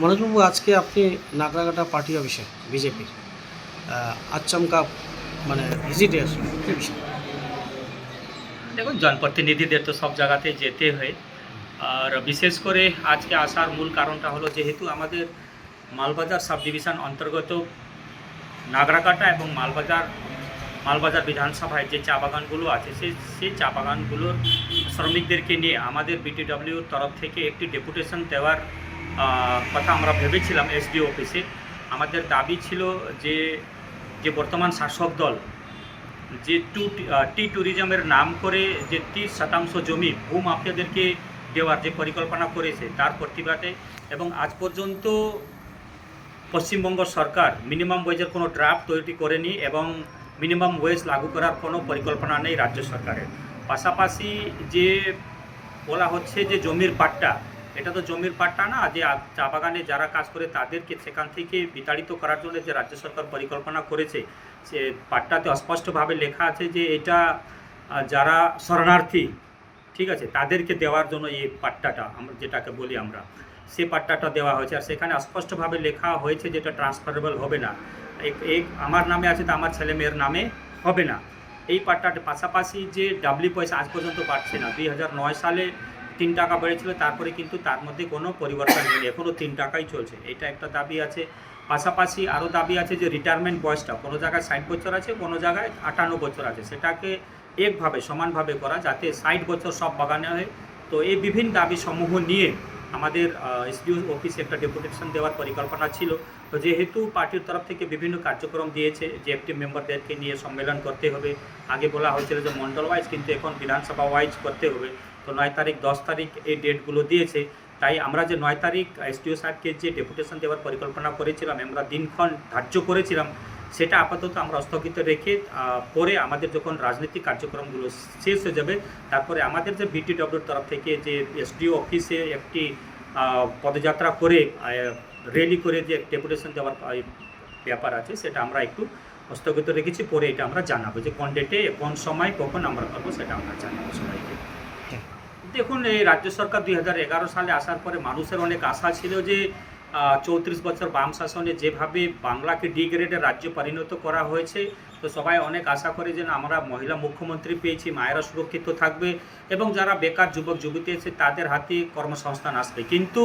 মনোজবাবু, আজকে আপনি নাগরাকাটা পার্টি অফিসে, বিজেপির আচমকা মানে ভিজিটে আসলেন দেখুন, জনপ্রতিনিধিদের তো সব জায়গাতে যেতে হয়। আর বিশেষ করে আজকে আসার মূল কারণটা হলো, যেহেতু আমাদের মালবাজার সাব ডিভিশন অন্তর্গত নাগরাকাটা এবং মালবাজার মালবাজার বিধানসভায় যে চা বাগানগুলো আছে, সেই সেই চা বাগানগুলোর শ্রমিকদেরকে নিয়ে আমাদের বিটিডব্লিউর তরফ থেকে একটি ডেপুটেশন দেওয়ার কথা আমরা ভেবেছিলাম এসডিও অফিসে আমাদের দাবি ছিল যে যে বর্তমান শাসক দল, যে টু টি ট্যুরিজমের নাম করে যে তিরিশ শতাংশ জমি ভূমাফিয়াদেরকে দেওয়ার যে পরিকল্পনা করেছে তার প্রতিবাদে এবং আজ পর্যন্ত পশ্চিমবঙ্গ সরকার মিনিমাম ওয়েজের কোনো ড্রাফট তৈরি করেনি এবং মিনিমাম ওয়েজ লাগু করার কোনো পরিকল্পনা নেই রাজ্য সরকারের। পাশাপাশি যে বলা হচ্ছে যে জমির পাট্টা এটা তো জমির পাট্টা না, যে চা বাগানে যারা কাজ করে তাদেরকে সেখান থেকে বিতাড়িত করার জন্য যে রাজ্য সরকার পরিকল্পনা করেছে, সে পাট্টাতে অস্পষ্টভাবে লেখা আছে যে এটা যারা শরণার্থী, ঠিক আছে, তাদেরকে দেওয়ার জন্য এই পাট্টাটা আমরা যেটাকে বলি আমরা, সে পাট্টাটা দেওয়া হয়েছে। আর সেখানে স্পষ্টভাবে লেখা হয়েছে যেটা ট্রান্সফারেবল হবে না। আমার নামে আছে তো আমার ছেলে মেয়ের নামে হবে না। এই পাট্টার পাশাপাশি যে ডাবলি পয়সা আজ পর্যন্ত পাচ্ছে না, দুই হাজার নয় সালে তিন টাকা বেড়েছিল, তারপরে কিন্তু তার মধ্যে কোনো পরিবর্তন হয়নি এখনও তিন টাকাই চলছে। এটা একটা দাবি আছে। পাশাপাশি আরও দাবি আছে যে রিটায়ারমেন্ট বয়সটা কোনো জায়গায় ষাট বছর আছে, কোনো জায়গায় আটান্ন বছর আছে। সেটাকে একভাবে, সমানভাবে করা যাতে ষাট বছর সব বাগানে হয়। তো এই বিভিন্ন দাবি সমূহ নিয়ে আমাদের এসডিও অফিসে একটা ডেপুটেশন দেওয়ার পরিকল্পনা ছিল। তো যেহেতু পার্টির তরফ থেকে বিভিন্ন কার্যক্রম দিয়েছে যে একটি মেম্বারদেরকে নিয়ে সম্মেলন করতে হবে। আগে বলা হয়েছিল যে মন্ডল ওয়াইজ কিন্তু এখন বিধানসভা ওয়াইজ করতে হবে। তো নয় তারিখ, দশ তারিখ এই ডেটগুলো দিয়েছে। তাই আমরা যে নয় তারিখ এস এসডিও সাহেবকে যে ডেপুটেশন দেওয়ার পরিকল্পনা করেছিলাম, আমরা দিনক্ষণ ধার্য করেছিলাম, সেটা আপাতত আমরা স্থগিত রেখে পরে আমাদের যখন রাজনৈতিক কার্যক্রমগুলো শেষ হয়ে যাবে, তারপরে আমাদের যে বিটিডব্লিউর তরফ থেকে যে এসডিও অফিসে একটি পদযাত্রা করে র্যালি করে যে ডেপুটেশন দেওয়ার ব্যাপার আছে, সেটা আমরা একটু স্থগিত রেখেছি, পরে এটা আমরা জানাব যে কোন ডেটে, কোন সময়, কখন আমরা করব সেটা আমরা জানাব সবাইকে। দেখুন, এই রাজ্য সরকার দুই হাজার এগারো সালে আসার পরে মানুষের অনেক আশা ছিল যে চৌত্রিশ বছর বাম শাসনে যেভাবে বাংলাকে ডি গ্রেডের রাজ্য পরিণত করা হয়েছে, তো সবাই অনেক আশা করে যে আমরা মহিলা মুখ্যমন্ত্রী পেয়েছি, মায়েরা সুরক্ষিত থাকবে এবং যারা বেকার যুবক, যুবতী আছে, তাদের হাতে কর্মসংস্থান আসবে। কিন্তু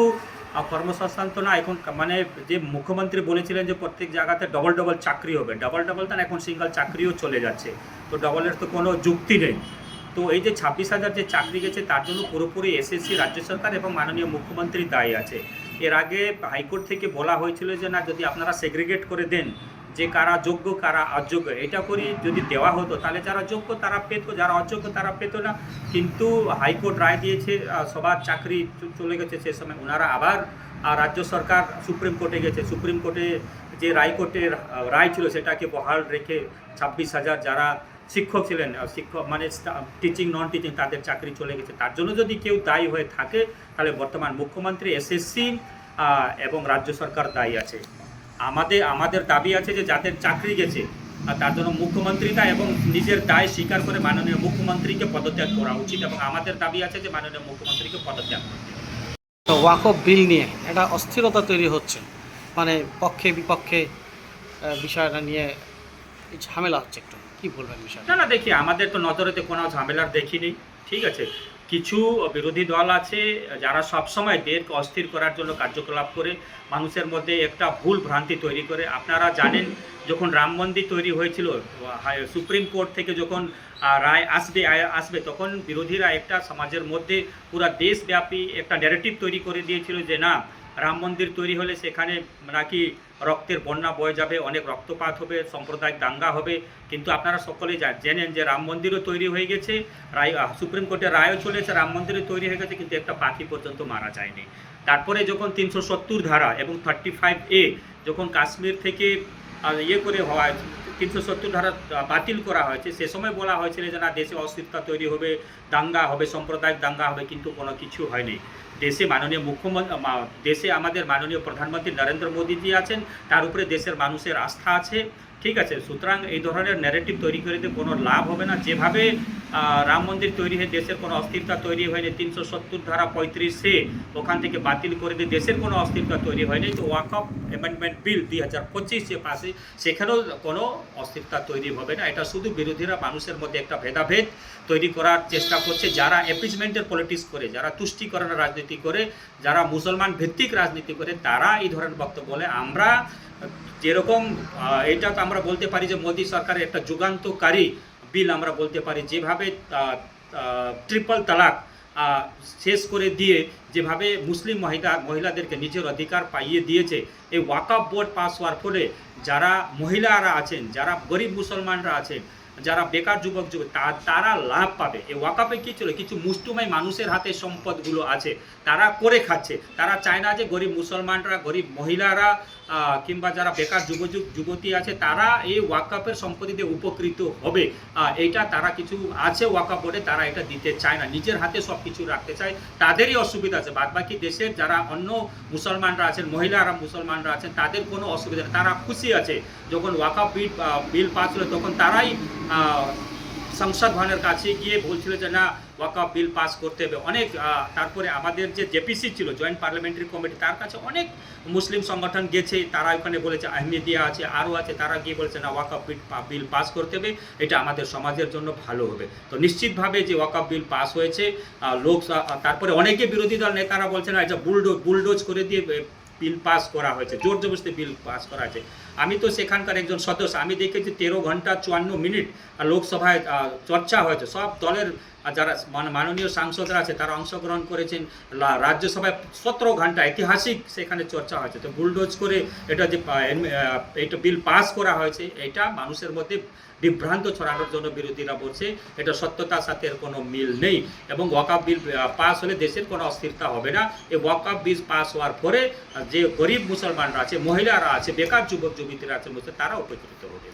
কর্মসংস্থান তো না, এখন মানে যে মুখ্যমন্ত্রী বলেছিলেন যে, প্রত্যেক জায়গাতে ডবল ডবল চাকরি হবে, ডবল ডবল তো এখন সিঙ্গেল চাকরিও চলে যাচ্ছে, তো ডবলের তো কোনো যুক্তি নেই। তো এই যে ছাব্বিশ হাজার যে চাকরি গেছে, তার জন্য পুরোপুরি এসএসসি রাজ্য সরকার এবং মাননীয় মুখ্যমন্ত্রী দায়ী আছে। এর আগে হাইকোর্ট থেকে বলা হয়েছিল যে, না, যদি আপনারা সেগ্রিগেট করে দেন, যে কারা যোগ্য, কারা অযোগ্য, এটা করি যদি দেওয়া হতো, তাহলে যারা যোগ্য তারা পেত, যারা অযোগ্য তারা পেত না। কিন্তু হাইকোর্ট রায় দিয়েছে সবার চাকরি চলে গেছে সে সময়। ওনারা আবার রাজ্য সরকার সুপ্রিম কোর্টে গেছে। সুপ্রিম কোর্টে যে রায়কোর্টের কোর্টের রায় ছিল, সেটাকে বহাল রেখে ছাব্বিশ হাজার যারা শিক্ষক ছিলেন শিক্ষক মানে টিচিং নন টিচিং তাদের চাকরি চলে গেছে। তার জন্য যদি কেউ দায়ী হয়ে থাকে, তাহলে বর্তমান মুখ্যমন্ত্রী এসএসসি এবং রাজ্য সরকার দায়ী আছে। আমাদের আমাদের দাবি আছে যে যাদের চাকরি গেছে তার জন্য মুখ্যমন্ত্রী দায় এবং নিজের দায় স্বীকার করে মাননীয় মুখ্যমন্ত্রীকে পদত্যাগ করা উচিত এবং আমাদের দাবি আছে যে মাননীয় মুখ্যমন্ত্রীকে পদত্যাগ করতে ওয়াকফ বিল নিয়ে একটা অস্থিরতা তৈরি হচ্ছে। মানে পক্ষে বিপক্ষে বিষয়টা নিয়ে ঝামেলা হচ্ছে একটু। কি বলবেন বিষয় না না, দেখি, আমাদের তো নজরেতে কোনো ঝামেলার দেখিনি ঠিক আছে? কিছু বিরোধী দল আছে যারা সবসময় দেশকে অস্থির করার জন্য কার্যকলাপ করে, মানুষের মধ্যে একটা ভুল ভ্রান্তি তৈরি করে। আপনারা জানেন, যখন রাম মন্দির তৈরি হয়েছিল সুপ্রিম কোর্ট থেকে যখন রায় আসবে আসবে। তখন বিরোধীরা একটা সমাজের মধ্যে পুরা দেশব্যাপী একটা ন্যারেটিভ তৈরি করে দিয়েছিল যে, না, রাম মন্দির তৈরি হলে সেখানে নাকি রক্তের বন্যা বয়ে যাবে, অনেক রক্তপাত হবে সাম্প্রদায়িক দাঙ্গা হবে। কিন্তু আপনারা সকলেই জানেন যে রাম মন্দিরও তৈরি হয়ে গেছে, রায় সুপ্রিম কোর্টের রায়ও চলেছে, রাম মন্দিরও তৈরি হয়ে গেছে, কিন্তু একটা পাখি পর্যন্ত মারা যায়নি। তারপরে যখন তিনশো সত্তর ধারা এবং থার্টি ফাইভ এ যখন কাশ্মীর থেকে ইয়ে করে হওয়া তিনশো সত্তর ধারা বাতিল করা হয়েছে। সে সময় বলা হয়েছিল যে, না, দেশে অস্থিরতা তৈরি হবে, দাঙ্গা হবে, সাম্প্রদায়িক দাঙ্গা হবে, কিন্তু কোনো কিছু হয়নি। দেশে মাননীয় মুখ্যমন্ত্রী দেশে আমাদের মাননীয় প্রধানমন্ত্রী নরেন্দ্র মোদীজি আছেন। তার উপরে দেশের মানুষের আস্থা আছে। ঠিক আছে, সুতরাং এই ধরনের ন্যারেটিভ তৈরি করে কোনো লাভ হবে না। যেভাবে রাম মন্দির তৈরি হয়ে দেশের কোনো অস্থিরতা তৈরি হয়নি। তিনশো সত্তর ধারা পঁয়ত্রিশে ওখান থেকে বাতিল করে দিয়ে দেশের কোনো অস্থিরতা তৈরি হয়নি। তো ওয়াক অফ অ্যামেন্ডমেন্ট বিল দুই হাজার পঁচিশ পাশে, সেখানেও কোনো অস্থিরতা তৈরি হবে না। এটা শুধু বিরোধীরা, মানুষের মধ্যে একটা ভেদাভেদ তৈরি করার চেষ্টা করছে। যারা অ্যাপিজমেন্টের পলিটিক্স করে, যারা তুষ্টিকরণের রাজনীতি করে, যারা মুসলমান ভিত্তিক রাজনীতি করে, তারা এই ধরনের বক্তব্য বলে। আমরা যেরকম এটা তো আমরা বলতে পারি যে মোদী সরকারের একটা যুগান্তকারী বিল আমরা বলতে পারি, যেভাবে ট্রিপল তালাক শেষ করে দিয়ে যেভাবে মুসলিম মহিলা, মহিলাদেরকে নিজের অধিকার পাইয়ে দিয়েছে, এই ওয়াকাপ বোর্ড পাস হওয়ার ফলে যারা মহিলারা আছেন, যারা গরিব মুসলমানরা আছেন যারা বেকার যুবক যুবক তারা লাভ পাবে। এই ওয়াকাপে কি ছিল? কিছু মুষ্টুমাই মানুষের হাতে সম্পদগুলো আছে, তারা করে খাচ্ছে। তারা চায় না যে গরিব মুসলমানরা, গরিব মহিলারা কিংবা যারা বেকার যুব, যুব- যুবতী আছে, তারা এই ওয়াকাপের সম্পত্তিতে উপকৃত হবে। এইটা তারা কিছু আছে ওয়াকাপ বোর্ডে তারা এটা দিতে চায় না। নিজের হাতে সব কিছু রাখতে চায়। তাদেরই অসুবিধা আছে। বাদবাকি দেশের যারা অন্য মুসলমানরা আছেন, মহিলারা মুসলমানরা আছেন, তাদের কোনো অসুবিধা নেই। তারা খুশি আছে। যখন ওয়াকাপ বিল বিল পাস হলো, তখন তারাই সংসদ ভবনের কাছে গিয়ে বলছিল যে না ওয়াকাপ বিল পাস করতে হবে। অনেক তারপরে আমাদের যে জেপিসি ছিল, জয়েন্ট পার্লামেন্টারি কমিটি, তার কাছে অনেক মুসলিম সংগঠন গেছে। তারা ওখানে বলেছে, আহমেদিয়া আছে, আরও আছে। তারা গিয়ে বলেছে, না ওয়াকাপ বিল পাস করতে হবে। এটা আমাদের সমাজের জন্য ভালো হবে। তো নিশ্চিতভাবে যে ওয়াকাপ বিল পাস হয়েছে লোক তারপরে অনেকে বিরোধী দল নেতারা বলছে না, এটা বুলডোজ বুলডোজ করে দিয়ে বিল পাস করা হয়েছে। জোর জবরদস্তি বিল পাস করা হয়েছে। আমি তো সেখানকার একজন সদস্য, আমি দেখেছি তেরো ঘণ্টা চুয়ান্ন মিনিট লোকসভায় চর্চা হয়েছে। সব দলের যারা মানে মাননীয় সাংসদরা আছে, তারা অংশগ্রহণ করেছেন। রাজ্যসভায় সতেরো ঘণ্টা ঐতিহাসিক সেখানে চর্চা হয়েছে। তো বুলডোজ করে এটা যে এটা বিল পাস করা হয়েছে, এটা মানুষের মধ্যে বিভ্রান্ত ছড়ানোর জন্য বিরোধীরা বলছে, এটা সত্যতার সাথে এর কোনো মিল নেই এবং ওয়াকাপ বিল পাস হলে দেশের কোনো অস্থিরতা হবে না। এই ওয়াকাপ বিল পাস হওয়ার পরে যে গরিব মুসলমানরা আছে, মহিলারা আছে, বেকার যুবক যুবতীরা আছে মুসলিম, তারা উপকৃত হবে।